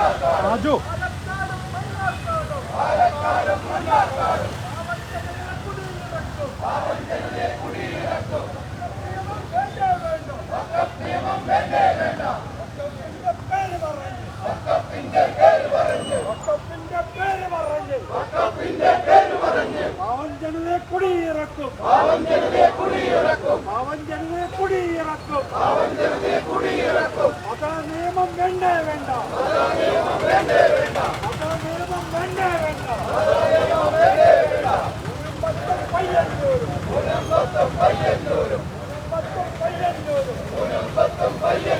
രാജു. അവൻ ജനതയെ കുടിയിറക്കും. അവൻ ജനതയെ കുടിയിറക്കും. അവൻ ജനത കുടിയിറക്കും. കുടിയിറക്കും മത നിയമം വേണ്ട വേണ്ട. മത നിയമം വേണ്ട വേണ്ട.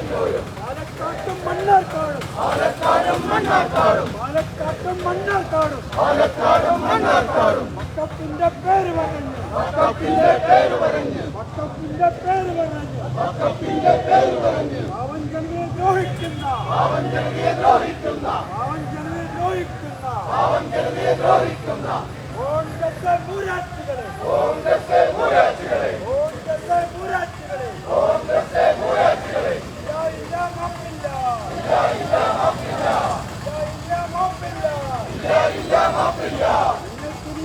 പാലക്കാട്ടും മണ്ണാർക്കാടും പാലക്കാടും മണ്ണാർക്കാടും. പാലക്കാടും മണ്ണാർക്കാടും. പാലക്കാടും മണ്ണാർക്കാടും. മക്കത്തിന്റെ പേര് പറഞ്ഞു. മക്കത്തിന്റെ പേര് പറഞ്ഞു. മക്കത്തിന്റെ പേര് പറഞ്ഞു. മക്കത്തിന്റെ പേര് പറഞ്ഞു. പാവൻ ജനതയെ ദ്രോഹിക്കുന്ന. പാവൻ ജനതയെ ദ്രോഹിക്കുന്ന. പാവൻ ജനതയെ ദ്രോഹിക്കുന്ന. പാവൻ ജനതയെ ദ്രോഹിക്കുന്ന. കോൺഗ്രസ് മൂരാറ്റുകളെ കോൺഗ്രസ് മൂരാറ്റുകളെ കോൺഗ്രസ് മൂരാറ്റുകളെ കോൺഗ്രസ് മൂരാറ്റുകളെ ഇല്ല ഇല്ല മാപ്പില്ല. ഇല്ല ഇല്ല മാപ്പില്ല. ഇല്ല ഇല്ല മാപ്പില്ല. ഇല്ല ഇല്ല മാപ്പില്ല.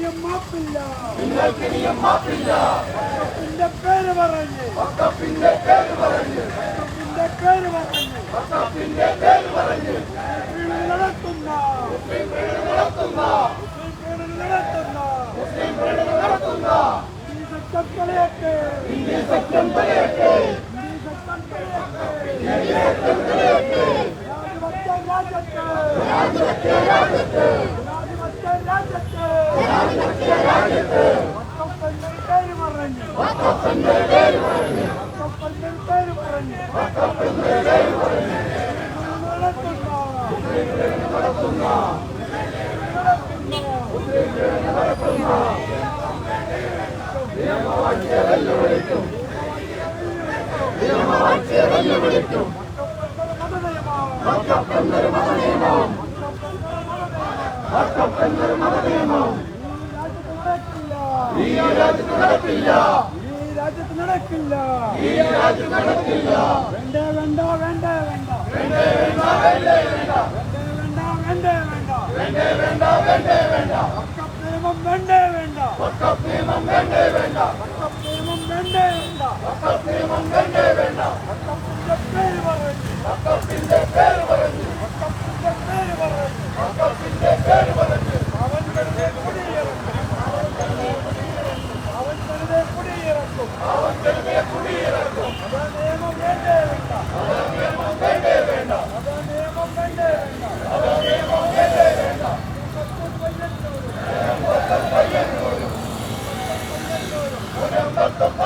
നിങ്ങൾക്കിനിയും മാപ്പില്ല. നിങ്ങൾക്കിനിയും മാപ്പില്ല. വക്കപ്പിന്റെ പേര് പറഞ്ഞ്. വക്കപ്പിന്റെ പേര് പറഞ്ഞ്. വക്കപ്പിന്റെ പേര് പറഞ്ഞ്. വക്കപ്പിന്റെ പേര് പറഞ്ഞ്. നടത്തുന്ന മുസ്ലിം നടത്തുന്ന. മുസ്ലിം നടത്തുന്ന. മുസ്ലിം നടത്തുന്ന. ഇന്ത്യ സത്യം കളയട്ടെ ഇന്ത്യ സത്യം കളയട്ടെ ഇന്ത്യ സത്യം കളയട്ടെ ഇന്ത്യ സത്യം കളയട്ടെ രാജ്യത്ത് ജനാധിപത്യ രാജ്യത്ത് വെല്ലുവിളിക്കും മക്കപ്പെന്നൊരു മതനിയമം മക്കപ്പെന്നൊരു മതനിയമം. ഈ രാജ്യത്ത് നടക്കില്ല. ഈ രാജ്യത്ത് നടക്കില്ല. ഈ രാജ്യത്ത് നടക്കില്ല. വേണ്ട വേണ്ട വേണ്ട വേണ്ട. വേണ്ട വേണ്ട വേണ്ട വേണ്ട. വേണ്ട വേണ്ട വേണ്ട വക്കപ്പ് വേണ്ട വേണ്ടേ വേണ്ട വക്കപ്പ് വേണ്ട വേണ്ടേ വേണ്ട. വക്കപ്പ് വേണ്ട വേണ്ടേ. വേണ്ട വക്കപ്പ് വേണ്ട വേണ്ടേ വേണ്ട. വക്കപ്പിന്റെ പേര് പറഞ്ഞു വക്കപ്പിന്റെ പേര് പറഞ്ഞു വക്കപ്പിന്റെ പേര് പറഞ്ഞു വക്കപ്പിന്റെ പേര് പത്തമ്പല്ലൂരും പുരം പത്തമ്പ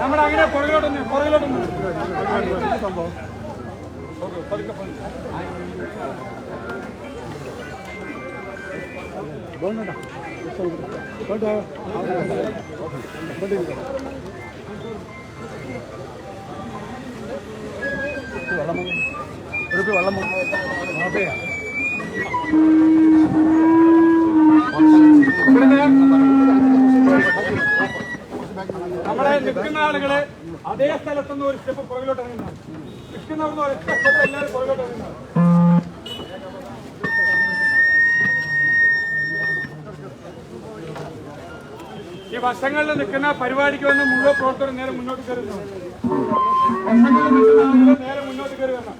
നമ്മുടെ അങ്ങനെ പുറകിലോട്ടൊന്ന് പുറകിലോട്ടൊന്ന് സംഭവം പതുക്കെ പതുക്കെ വെള്ളം അതെയാ നമ്മളെ നിൽക്കുന്ന ആളുകൾ അതേ സ്ഥലത്തുനിന്ന് ഒരു സ്റ്റെപ്പ് പുറകിലോട്ട് ഇറങ്ങുന്നതാണ് നിൽക്കുന്നവർന്ന് ഒരു സ്റ്റെപ്പ് എല്ലാവരും പുറകിലോട്ട് ഇറങ്ങുന്നതാണ് ഈ വശങ്ങളിൽ നിൽക്കുന്ന പരിപാടിക്ക് വന്ന് മുഴുവൻ പ്രവർത്തകർ നേരെ മുന്നോട്ട് കയറുന്നു. നേരെ മുന്നോട്ട് കയറി വരണം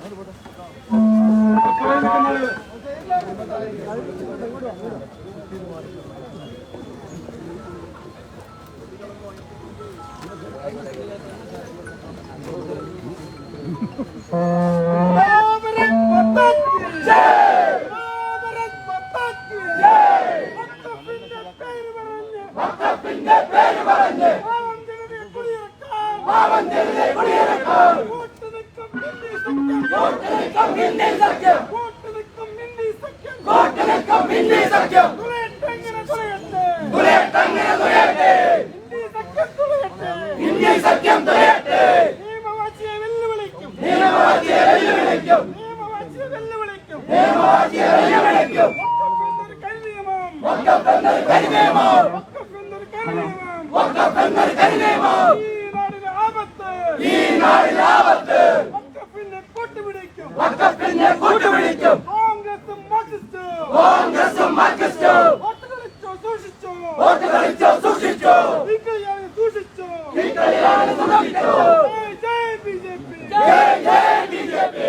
നിൽക്കുന്ന സത്യം തുലയട്ടെ നിയമവാഴ്ചയെ വെല്ലുവിളിക്കും നിയമവാഴ്ചയെ വെല്ലുവിളിക്കും നിയമവാഴ്ചയെ വെല്ലുവിളിക്കും നിയമവാഴ്ചയെ വെല്ലുവിളിക്കും വഖഫ് കരിനിയമം വഖഫ് എന്നൊരു കരിനിയമം വഖഫ് എന്നൊരു കരിനിയമം വഖഫ് എന്നൊരു കരിനിയമം ഈ നാടിന് ആപത്ത് ഈ നാടിന് ആപത്ത് വഖഫിനെ കൂട്ടുപിടിക്കും വഖഫിനെ കൂട്ടുപിടിക്കും കോൺഗ്രസും മാർക്സിസ്റ്റും കോൺഗ്രസും മാർക്സിസ്റ്റും വോട്ട് കളിച്ചോ സൂക്ഷിച്ചോ വോട്ട് കളിച്ചോ സൂക്ഷിച്ചോ ഭീകരയാണ് സൂക്ഷിച്ചോ ഈ കളിയാണ് സൂക്ഷിച്ചോ ജയ് ജയ് ബി ജെ പി ജയ് ജയ് ബി ജെ പി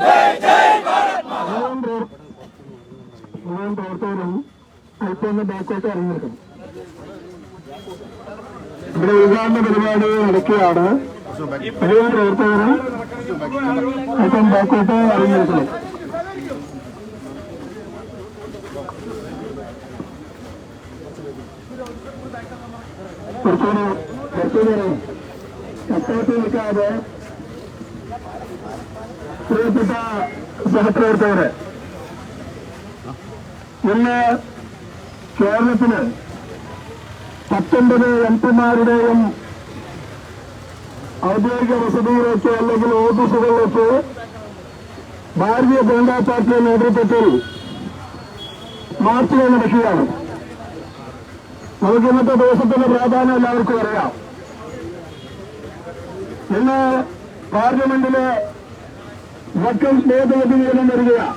ജയ് ജയ് ഭാരത് മാതാ മുഴുവൻ പ്രവർത്തകരും അല്പം ഒന്ന് ബാക്കോട്ട് ഇറങ്ങിയിരിക്കണം ഉദ്ഘാടന പരിപാടി നടക്കുകയാണ്. മുഴുവൻ പ്രവർത്തകരും ബാക്കോട്ട് നിൽക്കാതെ പ്രിയപ്പെട്ട സഹപ്രവർത്തകരെ ഇന്ന് കേരളത്തിന് പത്തൊൻപത് എം പിമാരുടെയും ഔദ്യോഗിക വസതിയിലേക്ക് അല്ലെങ്കിൽ ഓഫീസുകളിലേക്ക് ഭാരതീയ ജനതാ പാർട്ടിയുടെ നേതൃത്വത്തിൽ മാർച്ചുകൾ നടക്കുകയാണ്. നമുക്ക് ഇന്നത്തെ ദിവസത്തിന്റെ പ്രാധാന്യം എല്ലാവർക്കും അറിയാം. ഇന്ന് പാർലമെന്റിലെ വക്കം ഭേദഗതി നിയമം വരികയാണ്.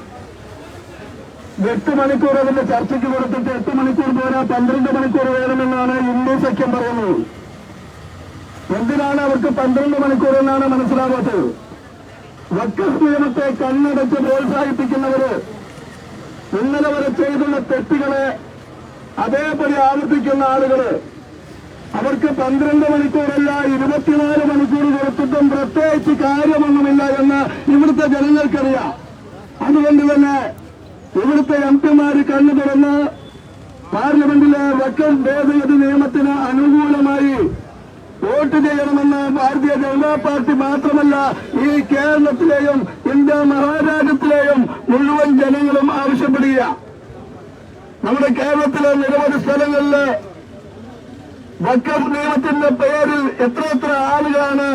എട്ട് മണിക്കൂർ അതിന്റെ ചർച്ചയ്ക്ക് കൊടുത്തിട്ട് എട്ട് മണിക്കൂർ പോരാ പന്ത്രണ്ട് മണിക്കൂർ വേണമെന്നാണ് ഇന്ത്യ സഖ്യം പറയുന്നത്. എന്തിനാണ് അവർക്ക് പന്ത്രണ്ട് മണിക്കൂർ എന്നാണ് മനസ്സിലാകാത്തത്? വക്കഫ് നിയമത്തെ കണ്ണടച്ച് പ്രോത്സാഹിപ്പിക്കുന്നവര് ഇന്നലെ വരെ ചെയ്തുള്ള തെറ്റുകളെ അതേപടി ആവർത്തിക്കുന്ന ആളുകൾ അവർക്ക് പന്ത്രണ്ട് മണിക്കൂറല്ല ഇരുപത്തിനാല് മണിക്കൂർ കൊടുത്തിട്ടും പ്രത്യേകിച്ച് കാര്യമൊന്നുമില്ല എന്ന് ഇവിടുത്തെ ജനങ്ങൾക്കറിയാം. അതുകൊണ്ട് തന്നെ ഇവിടുത്തെ എം പിമാര് കണ്ണു തുറന്ന് പാർലമെന്റിലെ വക്കൽ ഭേദഗതി നിയമത്തിന് അനുകൂലമായി വോട്ട് ചെയ്യണമെന്ന് ഭാരതീയ ജനതാ പാർട്ടി മാത്രമല്ല ഈ കേരളത്തിലെയും ഇന്ത്യ മഹാരാജ്യത്തിലെയും മുഴുവൻ ജനങ്ങളും ആവശ്യപ്പെടുക നമ്മുടെ കേരളത്തിലെ നിരവധി സ്ഥലങ്ങളിൽ വക്കം നിയമത്തിന്റെ പേരിൽ എത്ര എത്ര ആളുകളാണ്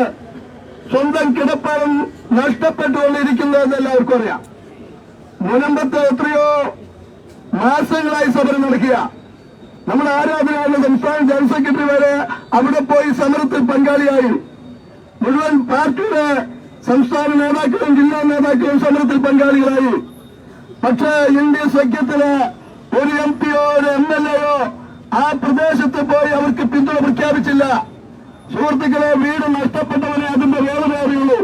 സ്വന്തം കിടപ്പാടം നഷ്ടപ്പെട്ടുകൊണ്ടിരിക്കുന്നതെന്ന് എല്ലാവർക്കും അറിയാം. മുനമ്പത്ത് എത്രയോ മാസങ്ങളായി സമരം നടക്കുക. നമ്മൾ ആരാധനാലയ സംസ്ഥാന ജനറൽ സെക്രട്ടറി വരെ അവിടെ പോയി സമരത്തിൽ പങ്കാളിയായി. മുഴുവൻ പാർട്ടിയുടെ സംസ്ഥാന നേതാക്കളും ജില്ലാ നേതാക്കളും സമരത്തിൽ പങ്കാളികളായി. പക്ഷേ ഇന്ത്യ സഖ്യത്തിൽ ഒരു എം പിയോ ഒരു എം എൽ എയോ ആ പ്രദേശത്ത് പോയി അവർക്ക് പിന്തുണ പ്രഖ്യാപിച്ചില്ല. സുഹൃത്തുക്കളെ വീട് നഷ്ടപ്പെട്ടവനെ അതിന്റെ വേദന അറിയുള്ളൂ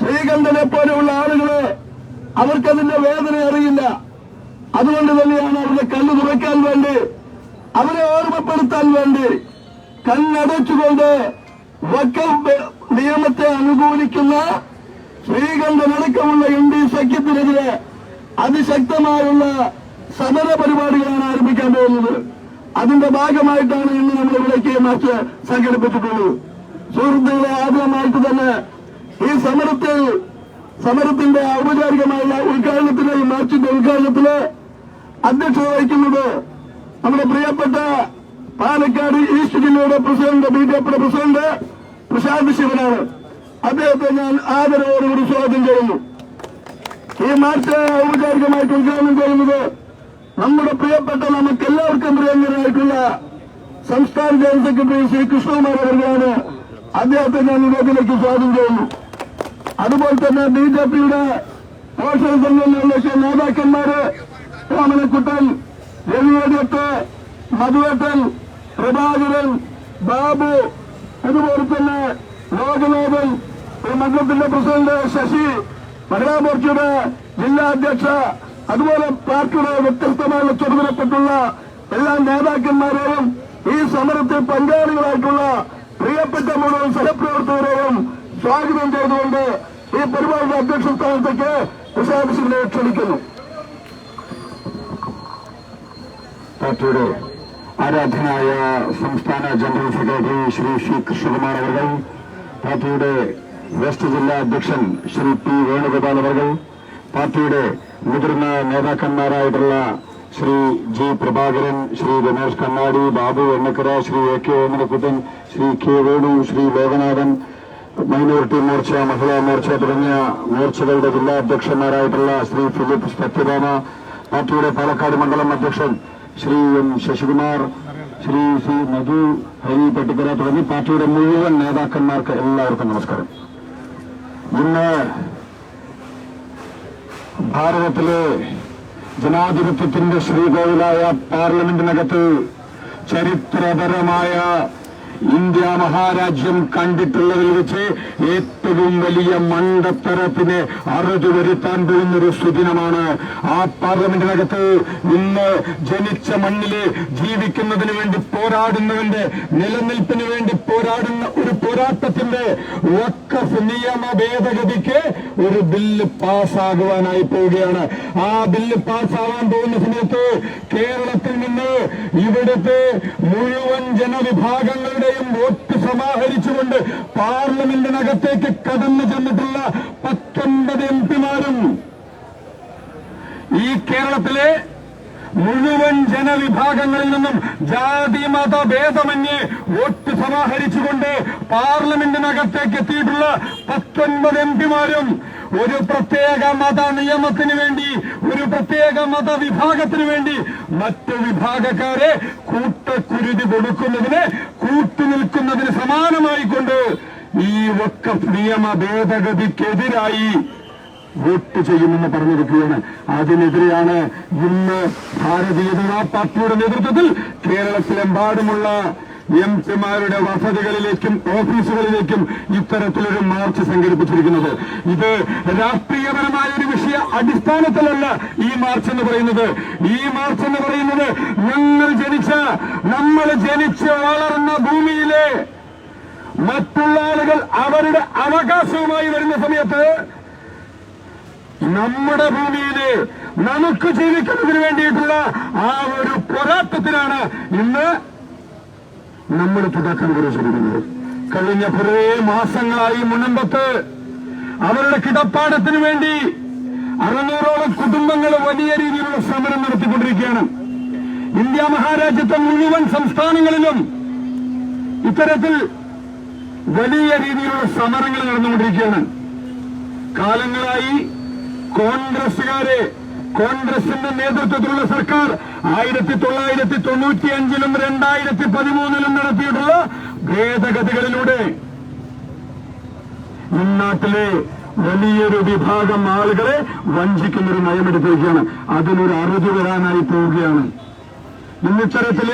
ശ്രീകണ്ഠനെ പോലെയുള്ള ആളുകൾ അവർക്കതിന്റെ വേദന അറിയില്ല. അതുകൊണ്ട് തന്നെയാണ് അവരുടെ കണ്ണ് തുറക്കാൻ വേണ്ടി അവരെ ഓർമ്മപ്പെടുത്താൻ വേണ്ടി കണ്ണടച്ചുകൊണ്ട് വക്കം നിയമത്തെ അനുകൂലിക്കുന്ന ശ്രീകണ്ഠനടക്കമുള്ള എൻ ഡി സഖ്യത്തിനെതിരെ അതിശക്തമായുള്ള സമര പരിപാടികളാണ് ആരംഭിക്കാൻ പോകുന്നത്. അതിന്റെ ഭാഗമായിട്ടാണ് ഇന്ന് നമ്മൾ ഇവിടേക്ക് മാച്ച് സംഘടിപ്പിച്ചിട്ടുള്ളത്. സുഹൃത്തുക്കളെ ആദ്യമായിട്ട് തന്നെ ഈ സമരത്തിൽ സമരത്തിന്റെ ഔപചാരികമായ ഉദ്ഘാടനത്തിന് മാർച്ചിന്റെ ഉദ്ഘാടനത്തിന് അധ്യക്ഷത വഹിക്കുന്നത് നമ്മുടെ പ്രിയപ്പെട്ട പാലക്കാട് ഈസ്റ്റ് ജില്ലയുടെ പ്രസിഡന്റ് ബി ജെ പിയുടെ പ്രസിഡന്റ് പ്രശാന്ത് ശിവനാണ്. അദ്ദേഹത്തെ ഞാൻ ആദരവോടുകൂടി സ്വാഗതം ചെയ്യുന്നു. ഈ മാർച്ച് ഔപചാരികമായിട്ട് ഉദ്ഘാടനം ചെയ്യുന്നത് നമ്മുടെ പ്രിയപ്പെട്ട നമുക്ക് എല്ലാവർക്കും പ്രിയങ്കരായിട്ടുള്ള സംസ്ഥാന ജനറൽ സെക്രട്ടറി ശ്രീ കൃഷ്ണകുമാർ അവர்களാണ് അദ്ദേഹത്തെ ഞാൻ ഇതിലേക്ക് സ്വാഗതം ചെയ്യുന്നു. അതുപോലെ തന്നെ ബി ജെ പിയുടെ പോഷക സംഘടനകളിലെ ചില നേതാക്കന്മാര് രാമനക്കുട്ടൻ രവിയേടിയത്ത് മധുവേട്ടൻ പ്രഭാകരൻ ബാബു അതുപോലെ തന്നെ ലോകനാഥൻ മണ്ഡലത്തിന്റെ പ്രസിഡന്റ് ശശി മഹിളാ മോർച്ചയുടെ ജില്ലാ അധ്യക്ഷ അതുപോലെ പാർട്ടിയുടെ വ്യത്യസ്തമായ ചുമതലപ്പെട്ടുള്ള എല്ലാ നേതാക്കന്മാരെയും ഈ സമരത്തിൽ പങ്കാളികളായിട്ടുള്ള പ്രിയപ്പെട്ട മുഴുവൻ സഹപ്രവർത്തകരെയും സ്വാഗതം ചെയ്തുകൊണ്ട് ഈ പരിപാടിയുടെ അധ്യക്ഷ സ്ഥാനത്തേക്ക് പ്രസാദ് ക്ഷണിക്കുന്നു. പാർട്ടിയുടെ ആരാധനായ സംസ്ഥാന ജനറൽ സെക്രട്ടറി ശ്രീ ശ്രീ കൃഷ്ണകുമാർ അവർ പാർട്ടിയുടെ വെസ്റ്റ് ജില്ലാ അധ്യക്ഷൻ ശ്രീ പി വേണുഗോപാൽ അവർ പാർട്ടിയുടെ മുതിർന്ന നേതാക്കന്മാരായിട്ടുള്ള Shri G Prabhakaran Shri Ramesh Kannadi Babu Ennakkara Shri A K Omanakuttan Shri K Venu Shri Lokanathan minority Morcha Mahila Morcha തുടങ്ങിയ മോർച്ചകളുടെ ജില്ലാ അധ്യക്ഷന്മാരായിട്ടുള്ള ശ്രീ ഫിലിപ്പ് സത്യഭാമ പാർട്ടിയുടെ പാലക്കാട് മണ്ഡലം അധ്യക്ഷൻ ശ്രീ എം ശശികുമാർ ശ്രീ സി മധു ഹരി പെട്ടിക്കര തുടങ്ങി പാർട്ടിയുടെ മുഴുവൻ നേതാക്കന്മാർക്ക് എല്ലാവർക്കും നമസ്കാരം. ഇന്ന് ഭാരതത്തിലെ ജനാധിപത്യത്തിന്റെ ശ്രീകോവിലായ പാർലമെന്റിനകത്ത് ചരിത്രപരമായ ഇന്ത്യ മഹാരാജ്യം കണ്ടിട്ടുള്ളതിൽ വെച്ച് ഏറ്റവും വലിയ മണ്ടത്തരത്തിന് അറുതി വരുത്താൻ പോകുന്ന ഒരു സുദിനമാണ്. ആ പാർലമെന്റിനകത്ത് ഇന്ന് ജനിച്ച മണ്ണിൽ ജീവിക്കുന്നതിന് വേണ്ടി പോരാടുന്നവന്റെ നിലനിൽപ്പിന് വേണ്ടി പോരാടുന്ന ഒരു പോരാട്ടത്തിന്റെ വക്കഫ് നിയമ ഭേദഗതിക്ക് ഒരു ബില്ല് പാസ്സാകുവാനായി പോവുകയാണ്. ആ ബില്ല് പാസ്സാവാൻ പോകുന്ന സമയത്ത് കേരളത്തിൽ നിന്ന് ഇവിടുത്തെ മുഴുവൻ ജനവിഭാഗങ്ങളുടെയും വോട്ട് സമാഹരിച്ചുകൊണ്ട് പാർലമെന്റിനകത്തേക്ക് കടന്നു ചെന്നിട്ടുള്ള പത്തൊൻപത് എം പിമാരും ഈ കേരളത്തിലെ മുഴുവൻ ജനവിഭാഗങ്ങളിൽ നിന്നും ജാതി മത ഭേദമന്യേ വോട്ട് സമാഹരിച്ചുകൊണ്ട് പാർലമെന്റിനകത്തേക്ക് എത്തിയിട്ടുള്ള പത്തൊൻപത് എം പിമാരും ഒരു പ്രത്യേക മത നിയമത്തിന് വേണ്ടി ഒരു പ്രത്യേക മതവിഭാഗത്തിന് വേണ്ടി മറ്റു വിഭാഗക്കാരെ കൂട്ടക്കുരുതി കൊടുക്കുന്നതിന് കൂട്ടുനിൽക്കുന്നതിന് സമാനമായിക്കൊണ്ട് ഈ വക്കഫ് നിയമ ഭേദഗതിക്കെതിരായി വോട്ട് ചെയ്യുമെന്ന് പറഞ്ഞിരിക്കുകയാണ്. അതിനെതിരെയാണ് ഇന്ന് ഭാരതീയ ജനതാ പാർട്ടിയുടെ നേതൃത്വത്തിൽ കേരളത്തിലെമ്പാടുമുള്ള എം പിമാരുടെ വസതികളിലേക്കും ഓഫീസുകളിലേക്കും ഇത്തരത്തിലൊരു മാർച്ച് സംഘടിപ്പിച്ചിരിക്കുന്നത്. ഇത് രാഷ്ട്രീയപരമായ ഒരു വിഷയ അടിസ്ഥാനത്തിലല്ല ഈ മാർച്ച് എന്ന് പറയുന്നത്. ഈ മാർച്ച് എന്ന് പറയുന്നത് ഞങ്ങൾ ജനിച്ച നമ്മൾ ജനിച്ച് വളർന്ന ഭൂമിയിലെ മറ്റുള്ള ആളുകൾ അവരുടെ അവകാശവുമായി വരുന്ന സമയത്ത് നമ്മുടെ ഭൂമിയിൽ നമുക്ക് ജീവിക്കുന്നതിന് വേണ്ടിയിട്ടുള്ള ആ ഒരു പോരാട്ടത്തിനാണ് ഇന്ന് നമ്മൾ തുടക്കം കുറിച്ചിരിക്കുന്നത്. കഴിഞ്ഞ കുറേ മാസങ്ങളായി മുനമ്പത്ത് അവരുടെ കിടപ്പാടത്തിന് വേണ്ടി അറുന്നൂറോളം കുടുംബങ്ങൾ വലിയ രീതിയിലുള്ള സമരം നടത്തിക്കൊണ്ടിരിക്കുകയാണ്. ഇന്ത്യ മഹാരാജ്യത്തെ മുഴുവൻ സംസ്ഥാനങ്ങളിലും ഇത്തരത്തിൽ വലിയ രീതിയിലുള്ള സമരങ്ങൾ നടന്നുകൊണ്ടിരിക്കുകയാണ്. കാലങ്ങളായി കോൺഗ്രസുകാരെ കോൺഗ്രസിന്റെ നേതൃത്വത്തിലുള്ള സർക്കാർ ആയിരത്തി തൊള്ളായിരത്തി തൊണ്ണൂറ്റി അഞ്ചിലും രണ്ടായിരത്തി പതിമൂന്നിലും നടത്തിയിട്ടുള്ള ഭേദഗതികളിലൂടെ ഇന്നാട്ടിലെ വലിയൊരു വിഭാഗം ആളുകളെ വഞ്ചിക്കുന്ന ഒരു നയമെടുത്തിരിക്കുകയാണ്. അതിനൊരു അറുതി വരാനായി പോവുകയാണ്. ഇന്നിത്തരത്തിൽ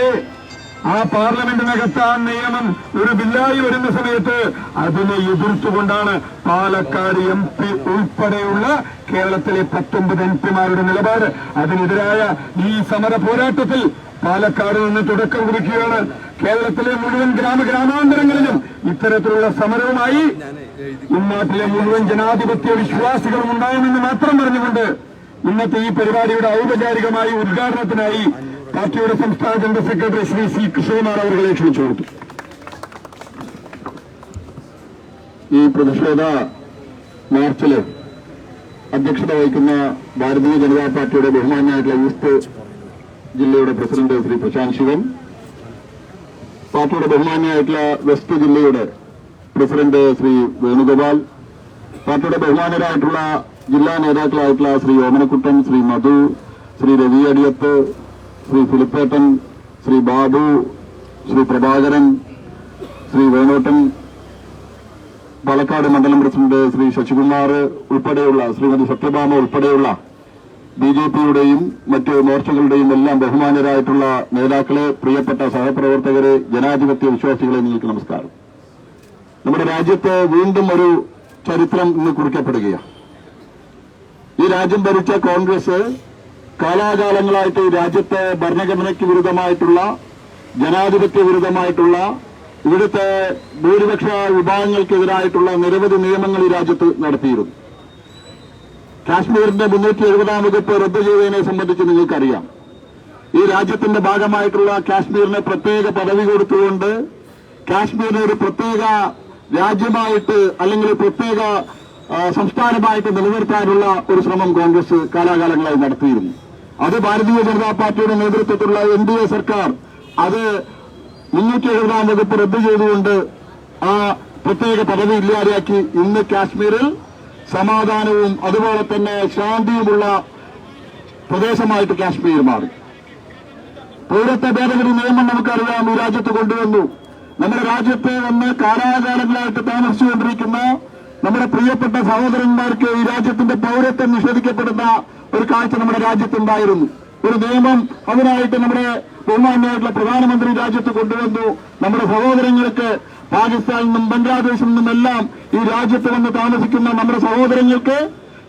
ആ പാർലമെന്റിനകത്ത് ആ നിയമം. ഒരു ബില്ലായി വരുന്ന സമയത്ത് അതിനെ എതിർത്തുകൊണ്ടാണ് പാലക്കാട് എം പി ഉൾപ്പെടെയുള്ള കേരളത്തിലെ പത്തൊമ്പത് എം പിമാരുടെ നിലപാട്. അതിനെതിരായ ഈ സമര പോരാട്ടത്തിൽ പാലക്കാട് നിന്ന് തുടക്കം കുറിക്കുകയാണ്. കേരളത്തിലെ മുഴുവൻ ഗ്രാമ ഗ്രാമാന്തരങ്ങളിലും ഇത്തരത്തിലുള്ള സമരവുമായി ഇന്നാട്ടിലെ മുഴുവൻ ജനാധിപത്യ വിശ്വാസികളും ഉണ്ടാകുമെന്ന് മാത്രം പറഞ്ഞുകൊണ്ട് ഇന്നത്തെ ഈ പരിപാടിയുടെ ഔപചാരികമായി ഉദ്ഘാടനത്തിനായി പാർട്ടിയുടെ സംസ്ഥാന general secretary Shri C Krishnakumar അവരുടെ ക്ഷണിച്ചു കൊടുത്തു. ഈ പ്രതിഷേധ മാർച്ചിൽ അധ്യക്ഷത വഹിക്കുന്ന ഭാരതീയ ജനതാ പാർട്ടിയുടെ ബഹുമാനായിട്ടുള്ള ഈസ്റ്റ് ജില്ലയുടെ പ്രസിഡന്റ് ശ്രീ പ്രശാന്ത് ശിവൻ പാർട്ടിയുടെ ബഹുമാനായിട്ടുള്ള വെസ്റ്റ് ജില്ലയുടെ പ്രസിഡന്റ് ശ്രീ വേണുഗോപാൽ പാർട്ടിയുടെ ബഹുമാനരായിട്ടുള്ള ജില്ലാ നേതാക്കളായിട്ടുള്ള ശ്രീ ഓമനക്കുട്ടൻ ശ്രീ മധു ശ്രീ രവി അടിയത്ത് ശ്രീ ഫിലിപ്പേട്ടൻ ശ്രീ ബാബു ശ്രീ പ്രഭാകരൻ ശ്രീ വേണോട്ടൻ പാലക്കാട് മണ്ഡലം പ്രസിഡന്റ് ശ്രീ ശശികുമാർ ഉൾപ്പെടെയുള്ള ശ്രീമതി സത്യഭാമ ഉൾപ്പെടെയുള്ള ബി ജെ പിയുടെയും മറ്റ് മോർച്ചകളുടെയും എല്ലാം ബഹുമാനരായിട്ടുള്ള നേതാക്കളെ പ്രിയപ്പെട്ട സഹപ്രവർത്തകരെ ജനാധിപത്യ വിശ്വാസികളെ നിങ്ങൾക്ക് നമസ്കാരം. നമ്മുടെ രാജ്യത്ത് വീണ്ടും ഒരു ചരിത്രം ഇന്ന് കുറിക്കപ്പെടുകയാണ്. ഈ രാജ്യം ഭരിച്ച കോൺഗ്രസ് കാലാകാലങ്ങളായിട്ട് രാജ്യത്തെ ഭരണഘടനയ്ക്ക് വിരുദ്ധമായിട്ടുള്ള ജനാധിപത്യ വിരുദ്ധമായിട്ടുള്ള ഇവിടുത്തെ ഭൂരിപക്ഷ വിഭാഗങ്ങൾക്കെതിരായിട്ടുള്ള നിരവധി നിയമങ്ങൾ ഈ രാജ്യത്ത് നടത്തിയിരുന്നു. കാശ്മീരിന്റെ മുന്നൂറ്റി എഴുപതാം വകുപ്പ് റദ്ദു ചെയ്തതിനെ സംബന്ധിച്ച് നിങ്ങൾക്കറിയാം. ഈ രാജ്യത്തിന്റെ ഭാഗമായിട്ടുള്ള കാശ്മീരിന് പ്രത്യേക പദവി കൊടുത്തുകൊണ്ട് കാശ്മീരിനെ ഒരു പ്രത്യേക രാജ്യമായിട്ട് അല്ലെങ്കിൽ പ്രത്യേക സംസ്ഥാനമായിട്ട് നിലനിർത്താനുള്ള ഒരു ശ്രമം കോൺഗ്രസ് കാലാകാലങ്ങളായി നടത്തിയിരുന്നു. അത് ഭാരതീയ ജനതാ പാർട്ടിയുടെ നേതൃത്വത്തിലുള്ള എൻ ഡി എ സർക്കാർ അത് മുന്നൂറ്റി എഴുപതാം വകുപ്പ് റദ്ദു ചെയ്തുകൊണ്ട് ആ പ്രത്യേക പദവി ഇല്ലാതെയാക്കി ഇന്ന് കാശ്മീരിൽ സമാധാനവും അതുപോലെ തന്നെ ശാന്തിയുമുള്ള പ്രദേശമായിട്ട് കാശ്മീർ മാറി. പൗരത്വ ഭേദഗതി നിയമം നമുക്കറിയാം ഈ രാജ്യത്ത് കൊണ്ടുവന്നു. നമ്മുടെ രാജ്യത്ത് വന്ന് കാലാകാലങ്ങളായിട്ട് താമസിച്ചുകൊണ്ടിരിക്കുന്ന നമ്മുടെ പ്രിയപ്പെട്ട സഹോദരന്മാർക്ക് ഈ രാജ്യത്തിന്റെ പൗരത്വം നിഷേധിക്കപ്പെടുന്ന ഒരു കാഴ്ച നമ്മുടെ രാജ്യത്തുണ്ടായിരുന്നു. ഒരു നിയമം അതിനായിട്ട് നമ്മുടെ ബഹുമാന്യമായിട്ടുള്ള പ്രധാനമന്ത്രി രാജ്യത്ത് കൊണ്ടുവന്നു. നമ്മുടെ സഹോദരങ്ങൾക്ക് പാകിസ്ഥാനിൽ നിന്നും ബംഗ്ലാദേശിൽ നിന്നും എല്ലാം ഈ രാജ്യത്ത് വന്ന് താമസിക്കുന്ന നമ്മുടെ സഹോദരങ്ങൾക്ക്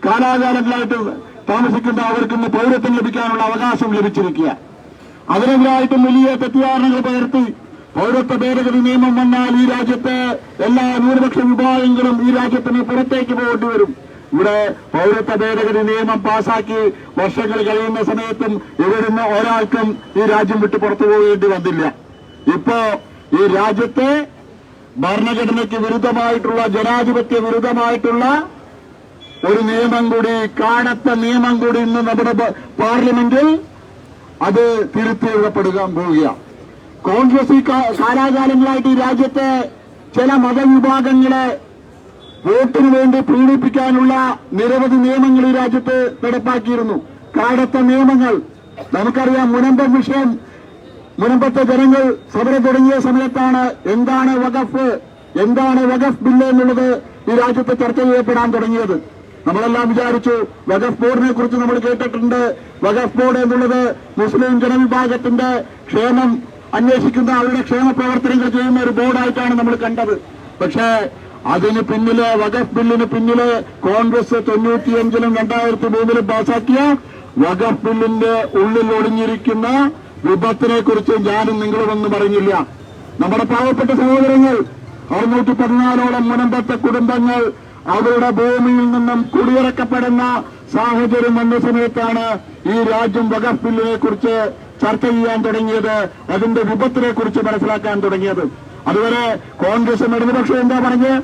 കാലാകാലങ്ങളായിട്ട് താമസിക്കുന്ന അവർക്ക് പൗരത്വം ലഭിക്കാനുള്ള അവകാശം ലഭിച്ചിരിക്കുക അതിനെതിരായിട്ടും വലിയ തെറ്റിദ്ധാരണകൾ പകർത്തി പൗരത്വ ഭേദഗതി നിയമം വന്നാൽ ഈ രാജ്യത്ത് എല്ലാ ന്യൂനപക്ഷ വിഭാഗങ്ങളും ഈ രാജ്യത്തിന് പുറത്തേക്ക് പോകേണ്ടി വരും. ഇവിടെ പൗരത്വ ഭേദഗതി നിയമം പാസാക്കി വർഷങ്ങൾ കഴിയുന്ന സമയത്തും ഇവിടുന്ന് ഒരാൾക്കും ഈ രാജ്യം വിട്ട് പുറത്തു പോകേണ്ടി വന്നില്ല. ഇപ്പോ ഈ രാജ്യത്തെ ഭരണഘടനയ്ക്ക് വിരുദ്ധമായിട്ടുള്ള ജനാധിപത്യ വിരുദ്ധമായിട്ടുള്ള ഒരു നിയമം കൂടി കാണത്ത നിയമം കൂടി ഇന്ന് നമ്മുടെ പാർലമെന്റിൽ അത് തിരുത്തി പോവുകയാണ്. കോൺഗ്രസ് ഈ കാലാകാലങ്ങളായിട്ട് ഈ രാജ്യത്തെ ചില മതവിഭാഗങ്ങളെ വോട്ടിന് വേണ്ടി പീഡിപ്പിക്കാനുള്ള നിരവധി നിയമങ്ങൾ ഈ രാജ്യത്ത് നടപ്പാക്കിയിരുന്നു. കാടത്തെ നിയമങ്ങൾ. നമുക്കറിയാം മുനമ്പം വിഷയം. മുനമ്പത്തെ ജനങ്ങൾ സമരം തുടങ്ങിയ സമയത്താണ് എന്താണ് വഖഫ് എന്താണ് വഖഫ് ബില്ല് എന്നുള്ളത് ഈ രാജ്യത്ത് ചർച്ച ചെയ്യപ്പെടാൻ തുടങ്ങിയത്. നമ്മളെല്ലാം വിചാരിച്ചു വഖഫ് ബോർഡിനെ കുറിച്ച് നമ്മൾ കേട്ടിട്ടുണ്ട്. വഖഫ് ബോർഡ് എന്നുള്ളത് മുസ്ലിം ജനവിഭാഗത്തിന്റെ ക്ഷേമം അന്വേഷിക്കുന്ന അവരുടെ ക്ഷേമ പ്രവർത്തനങ്ങൾ ചെയ്യുന്ന ഒരു ബോർഡായിട്ടാണ് നമ്മൾ കണ്ടത്. പക്ഷേ അതിന് പിന്നിൽ വഖഫ് ബില്ലിന് പിന്നിൽ കോൺഗ്രസ് തൊണ്ണൂറ്റിയഞ്ചിലും രണ്ടായിരത്തി മൂന്നിലും പാസാക്കിയ വഖഫ് ബില്ലിന്റെ ഉള്ളിൽ ഒളിഞ്ഞിരിക്കുന്ന വിപത്തിനെ കുറിച്ച് ഞാനും നിങ്ങളുമൊന്നും അറിഞ്ഞില്ല. നമ്മുടെ പാവപ്പെട്ട സഹോദരങ്ങൾ അറുന്നൂറ്റി പതിനാലോളം മുനമ്പത്തെ കുടുംബങ്ങൾ അവരുടെ ഭൂമിയിൽ നിന്നും കുടിയിറക്കപ്പെടുന്ന സാഹചര്യം വന്ന സമയത്താണ് ഈ രാജ്യം വഖഫ് ബില്ലിനെ കുറിച്ച് ചർച്ച ചെയ്യാൻ തുടങ്ങിയത് അതിന്റെ വിപത്തിനെ കുറിച്ച് മനസ്സിലാക്കാൻ തുടങ്ങിയത്. അതുവരെ കോൺഗ്രസും ഇടതുപക്ഷം എന്താ പറഞ്ഞ്?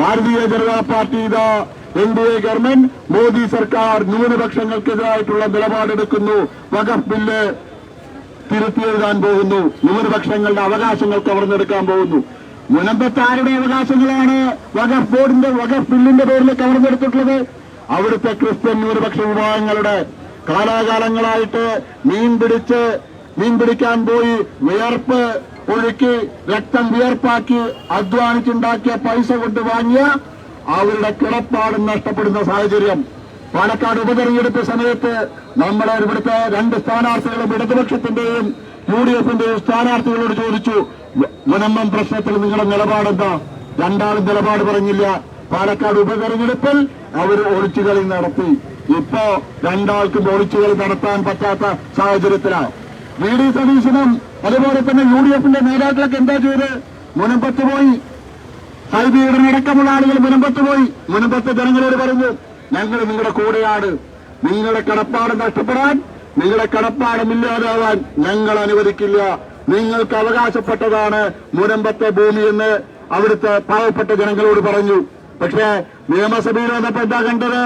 ഭാരതീയ ജനതാ പാർട്ടി ഇതാ N D A government Modi സർക്കാർ ന്യൂനപക്ഷങ്ങൾക്കെതിരായിട്ടുള്ള നിലപാടെടുക്കുന്നു. വഖഫ് ബില്ല് തിരുത്തി എഴുതാൻ പോകുന്നു. ന്യൂനപക്ഷങ്ങളുടെ അവകാശങ്ങൾ കവർന്നെടുക്കാൻ പോകുന്നു. മുനമ്പത്താരുടെ അവകാശങ്ങളാണ് വഖഫ് ബോർഡിന്റെ വഖഫ് ബില്ലിന്റെ പേരിൽ കവർന്നെടുത്തിട്ടുള്ളത്. അവിടുത്തെ ക്രിസ്ത്യൻ ന്യൂനപക്ഷ വിഭാഗങ്ങളുടെ കാലാകാലങ്ങളായിട്ട് മീൻ പിടിച്ച് മീൻ പിടിക്കാൻ പോയി വിയർപ്പ് ഒഴുക്കി രക്തം വിയർപ്പാക്കി അധ്വാനിച്ചുണ്ടാക്കിയ പൈസ കൊണ്ട് വാങ്ങിയ അവരുടെ കിടപ്പാടും നഷ്ടപ്പെടുന്ന സാഹചര്യം. പാലക്കാട് ഉപതെരഞ്ഞെടുപ്പ് സമയത്ത് നമ്മുടെ ഇവിടുത്തെ രണ്ട് സ്ഥാനാർത്ഥികളും ഇടതുപക്ഷത്തിന്റെയും യു ഡി എഫിന്റെയും സ്ഥാനാർത്ഥികളോട് ചോദിച്ചു മുനമ്പം പ്രശ്നത്തിൽ നിങ്ങളുടെ നിലപാടെന്താ? രണ്ടാളും നിലപാട് പറഞ്ഞില്ല. പാലക്കാട് ഉപതെരഞ്ഞെടുപ്പിൽ അവർ ഒളിച്ചുകളി നടത്തി. ഇപ്പോ രണ്ടാൾക്കും ഒളിച്ചുകളി നടത്താൻ പറ്റാത്ത സാഹചര്യത്തിലാണ്. വി ഡി സതീശനും അതുപോലെ തന്നെ യു ഡി എഫിന്റെ നേതാക്കളൊക്കെ എന്താ ചെയ്ത്? മുനമ്പത്ത് പോയി. ഹൈബീഡനടക്കമുള്ള ആളുകൾ മുനമ്പത്ത് പോയി. മുനമ്പത്ത് ജനങ്ങളോട് പറഞ്ഞു ഞങ്ങൾ നിങ്ങളുടെ കൂടെയാണ്. നിങ്ങളുടെ കടപ്പാട് നഷ്ടപ്പെടാൻ നിങ്ങളുടെ കടപ്പാടം ഇല്ലാതാവാൻ ഞങ്ങൾ അനുവദിക്കില്ല. നിങ്ങൾക്ക് അവകാശപ്പെട്ടതാണ് മുനമ്പത്തെ ഭൂമി എന്ന് അവിടുത്തെ പാവപ്പെട്ട ജനങ്ങളോട് പറഞ്ഞു. പക്ഷേ നിയമസഭയിൽ വന്നപ്പോ എന്താ കണ്ടത്?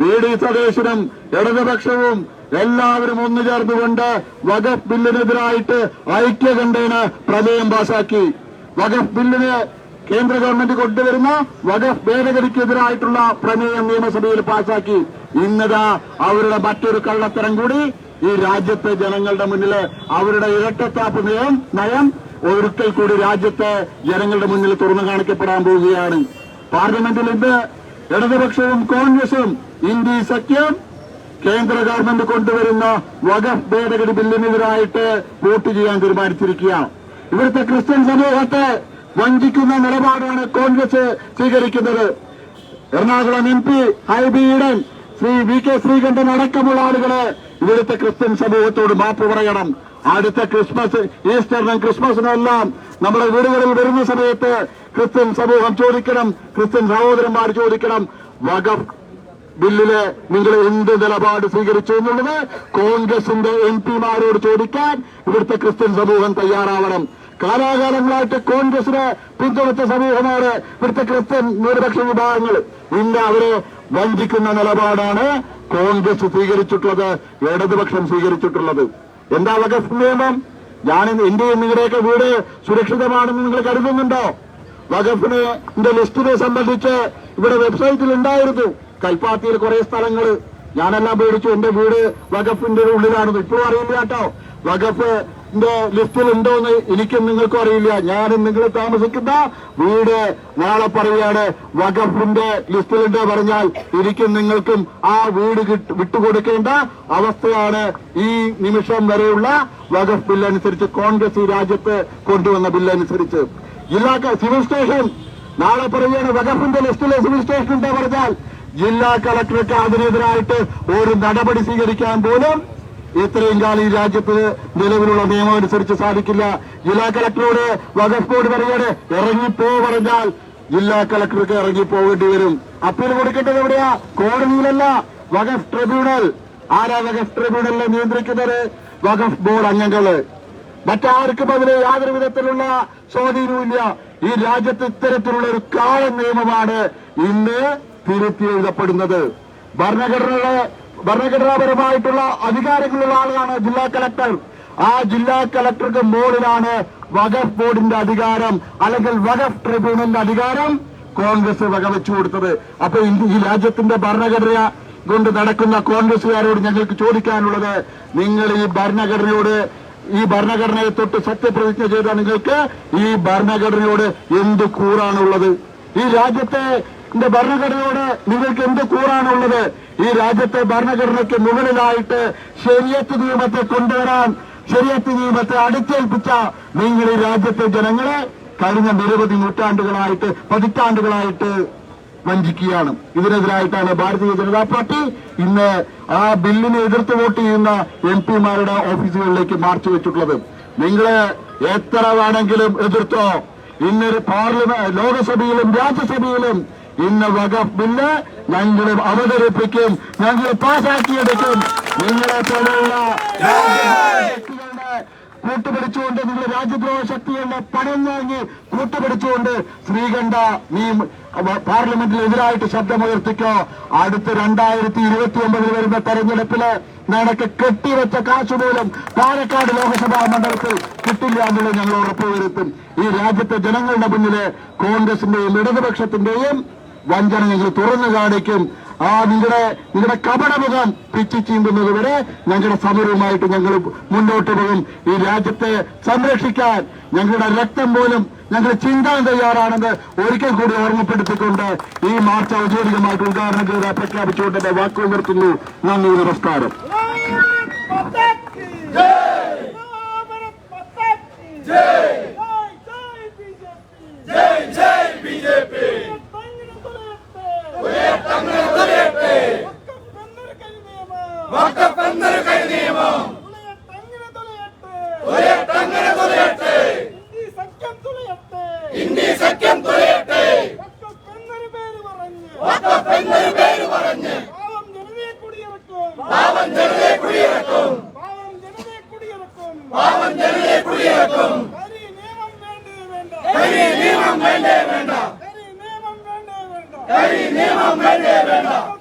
വി ഡി സതീശനും ഇടതുപക്ഷവും എല്ലാവരും ഒന്നു ചേർന്നുകൊണ്ട് വഖഫ് ബില്ലിനെതിരായിട്ട് ഐക്യകണ്ഠേന പ്രമേയം പാസാക്കി. വഖഫ് ബില്ലിന് കേന്ദ്ര ഗവൺമെന്റ് കൊണ്ടുവരുന്ന വഖഫ് ഭേദഗതിക്കെതിരായിട്ടുള്ള പ്രമേയം നിയമസഭയിൽ പാസാക്കി. ഇന്നതാ അവരുടെ മറ്റൊരു കള്ളത്തരം കൂടി ഈ രാജ്യത്തെ ജനങ്ങളുടെ മുന്നിൽ അവരുടെ ഇരട്ടത്താപ്പ് നയം നയം ഒരിക്കൽ കൂടി രാജ്യത്തെ ജനങ്ങളുടെ മുന്നിൽ തുറന്നു കാണിക്കപ്പെടാൻ പോവുകയാണ്. പാർലമെന്റിൽ ഇന്ന് ഇടതുപക്ഷവും കോൺഗ്രസും ഇന്ത്യ സഖ്യം കേന്ദ്ര ഗവൺമെന്റ് കൊണ്ടുവരുന്ന വഖഫ് ഭേദഗതി ബില്ലിനെതിരായിട്ട് വോട്ട് ചെയ്യാൻ തീരുമാനിച്ചിരിക്കുകയാണ്. ഇവിടുത്തെ ക്രിസ്ത്യൻ സമൂഹത്തെ വഞ്ചിക്കുന്ന നിലപാടാണ് കോൺഗ്രസ് സ്വീകരിക്കുന്നത്. Ernakulam M P Hibi Eden Shri V K Sreekandan അടക്കമുള്ള ആളുകൾ ഇവിടുത്തെ ക്രിസ്ത്യൻ സമൂഹത്തോട് മാപ്പ് പറയണം. അടുത്ത ക്രിസ്മസ് ഈസ്റ്ററിനും ക്രിസ്മസിനും എല്ലാം നമ്മുടെ വീടുകളിൽ വരുന്ന സമയത്ത് ക്രിസ്ത്യൻ സമൂഹം ചോദിക്കണം ക്രിസ്ത്യൻ സഹോദരന്മാർ ചോദിക്കണം വക ബില്ലിൽ നിങ്ങൾ എന്ത് നിലപാട് സ്വീകരിച്ചു എന്നുള്ളത് കോൺഗ്രസിന്റെ എം പിമാരോട് ചോദിക്കാൻ ഇവിടുത്തെ ക്രിസ്ത്യൻ സമൂഹം തയ്യാറാവണം. കാലാകാലങ്ങളായിട്ട് കോൺഗ്രസിന് പിന്തുണച്ച സമൂഹമാണ് ഇവിടുത്തെ ക്രിസ്ത്യൻ ന്യൂനപക്ഷ വിഭാഗങ്ങൾ. ഇന്ന് അവരെ വഞ്ചിക്കുന്ന നിലപാടാണ് കോൺഗ്രസ് സ്വീകരിച്ചിട്ടുള്ളത് ഇടതുപക്ഷം സ്വീകരിച്ചിട്ടുള്ളത്. എന്താ വകഫ് നിയമം? ഞാൻ എന്റെയും നിങ്ങളുടെയൊക്കെ വീട് സുരക്ഷിതമാണെന്ന് നിങ്ങൾ കരുതുന്നുണ്ടോ? വഖഫിന്റെ ലിസ്റ്റിനെ സംബന്ധിച്ച് ഇവിടെ വെബ്സൈറ്റിൽ ഉണ്ടായിരുന്നു. കൽപ്പാത്തിയിൽ കുറെ സ്ഥലങ്ങൾ ഞാനെല്ലാം പേടിച്ചു എന്റെ വീട് വകഫിന്റെ ഉള്ളിലാണെന്ന്. ഇപ്പോഴും അറിയില്ല കേട്ടോ. വകഫിന്റെ ലിസ്റ്റിൽ ഉണ്ടോന്ന് എനിക്കും നിങ്ങൾക്കും അറിയില്ല. ഞാനും നിങ്ങൾ താമസിക്കുന്ന വീട് നാളെ പറയുകയാണ് വകഫിന്റെ ലിസ്റ്റിലുണ്ട് പറഞ്ഞാൽ എനിക്കും നിങ്ങൾക്കും ആ വീട് വിട്ടുകൊടുക്കേണ്ട അവസ്ഥയാണ് ഈ നിമിഷം വരെയുള്ള വകഫ് ബില്ലനുസരിച്ച് കോൺഗ്രസ് ഈ രാജ്യത്ത് കൊണ്ടുവന്ന ബില്ലനുസരിച്ച്. ജില്ലാ സിവിൽ സ്റ്റേഷൻ. നാളെ പറയുകയാണ് വകഫിന്റെ ലിസ്റ്റിലെ സിവിൽ സ്റ്റേഷൻ എന്താ പറഞ്ഞാൽ ജില്ലാ കളക്ടർക്ക് അതിനെതിരായിട്ട് ഒരു നടപടി സ്വീകരിക്കാൻ പോലും ഇത്രയും കാലം ഈ രാജ്യത്ത് നിലവിലുള്ള നിയമം അനുസരിച്ച് സാധിക്കില്ല. ജില്ലാ കളക്ടറോട് വകഫ് ബോർഡ് പറയുകയാണ് ഇറങ്ങിപ്പോ പറഞ്ഞാൽ ജില്ലാ കളക്ടർക്ക് ഇറങ്ങിപ്പോകേണ്ടി വരും. അപ്പീൽ കൊടുക്കേണ്ടത് എവിടെയാ? കോടതിയിലല്ല വകഫ് ട്രിബ്യൂണൽ. ആരാ വകഫ് ട്രിബ്യൂണലിനെ നിയന്ത്രിക്കുന്നത്? വകഫ് ബോർഡ് അംഗങ്ങൾ. മറ്റാർക്കും അതിന് യാതൊരു വിധത്തിലുള്ള സ്വാധീനവുമില്ല. ഈ രാജ്യത്ത് ഇത്തരത്തിലുള്ള ഒരു കാല നിയമമാണ് ഇന്ന് തിരുത്തി എഴുതപ്പെടുന്നത്. ഭരണഘടനയുടെ ഭരണഘടനാപരമായിട്ടുള്ള അധികാരങ്ങളുള്ള ആളാണ് ജില്ലാ കലക്ടർ. ആ ജില്ലാ കലക്ടർക്ക് മുകളിലാണ് വഖഫ് ബോർഡിന്റെ അധികാരം അല്ലെങ്കിൽ വഖഫ് ട്രിബ്യൂണലിന്റെ അധികാരം കോൺഗ്രസ് വകവെച്ചു കൊടുത്തത്. അപ്പൊ ഈ രാജ്യത്തിന്റെ ഭരണഘടന കൊണ്ട് നടക്കുന്ന കോൺഗ്രസുകാരോട് ഞങ്ങൾക്ക് ചോദിക്കാനുള്ളത് നിങ്ങൾ ഈ ഭരണഘടനയോട് ഈ ഭരണഘടനയെ തൊട്ട് സത്യപ്രതിജ്ഞ ചെയ്ത നിങ്ങൾക്ക് ഈ ഭരണഘടനയോട് എന്ത് കൂറാണുള്ളത്? ഈ രാജ്യത്തെ ഭരണഘടനയോട് നിങ്ങൾക്ക് എന്ത് കൂറാണുള്ളത്? ഈ രാജ്യത്തെ ഭരണഘടനയ്ക്ക് മുകളിലായിട്ട് ശരിയത്ത് നിയമത്തെ കൊണ്ടുവരാൻ ശരിയത്ത് നിയമത്തെ അടിച്ചേൽപ്പിച്ച നിങ്ങൾ ഈ രാജ്യത്തെ ജനങ്ങളെ കഴിഞ്ഞ നിരവധി നൂറ്റാണ്ടുകളായിട്ട് പതിറ്റാണ്ടുകളായിട്ട് വഞ്ചിക്കുകയാണ്. ഇതിനെതിരായിട്ടാണ് ഭാരതീയ ജനതാ പാർട്ടി ഇന്ന് ആ ബില്ലിനെ എതിർത്ത് വോട്ട് ചെയ്യുന്ന എം പിമാരുടെ ഓഫീസുകളിലേക്ക് മാർച്ച് വെച്ചിട്ടുള്ളത്. നിങ്ങൾ എത്ര വേണമെങ്കിലും എതിർത്തോ ഇന്നൊരു പാർലമെന്റ് ലോകസഭയിലും രാജ്യസഭയിലും ഇന്ന് വകഫ് ബില്ല് ഞങ്ങൾ അവതരിപ്പിക്കും ഞങ്ങൾ പാസാക്കിയെടുക്കും. നിങ്ങളെ കൂട്ടുപിടിച്ചുകൊണ്ട് നിങ്ങൾ രാജ്യദ്രോഹ ശക്തികളുടെ പണം വാങ്ങി കൂട്ടുപിടിച്ചുകൊണ്ട് ശ്രീകണ്ഠ നീ പാർലമെന്റിൽ എതിരായിട്ട് ശബ്ദമുയർത്തിക്കോ? അടുത്ത രണ്ടായിരത്തി ഇരുപത്തി ഒമ്പതിൽ വരുന്ന തെരഞ്ഞെടുപ്പിൽ നിനക്ക് കെട്ടിവെച്ച കാശ് പോലും പാലക്കാട് ലോക്സഭാ മണ്ഡലത്തിൽ കിട്ടില്ല എന്നുള്ളത് ഞങ്ങൾ ഉറപ്പുവരുത്തും ഈ രാജ്യത്തെ ജനങ്ങളുടെ മുന്നിൽ കോൺഗ്രസിന്റെയും ഇടതുപക്ഷത്തിന്റെയും വഞ്ചന ഞങ്ങൾ തുറന്നു കാണിക്കും. ആ നിങ്ങളുടെ നിങ്ങളുടെ കപടമുഖം പിച്ചു ചീന്തുന്നത് വരെ ഞങ്ങളുടെ സമരവുമായിട്ട് ഞങ്ങൾ മുന്നോട്ട് പോകും ഈ രാജ്യത്തെ സംരക്ഷിക്കാൻ ഞങ്ങളുടെ രക്തം പോലും ഞങ്ങൾ ചിന്താൻ തയ്യാറാണെന്ന് ഒരിക്കൽ കൂടി ഓർമ്മപ്പെടുത്തിക്കൊണ്ട് ഈ മാർച്ച് ഔദ്യോഗികമായിട്ട് ഉദ്ഘാടനം ചെയ്ത് പ്രഖ്യാപിച്ചുകൊണ്ട് എന്റെ വാക്കുകൾ നിർത്തുന്നു നന്ദി നമസ്കാരം ജയ് ജയ് കൈ നിയമം ഉയർത്തങ്ങനെ തുലയട്ടെ ഇന്ത്യ സഖ്യം တိုင်းမင်းမမဲ့တဲ့ဘက်မှာ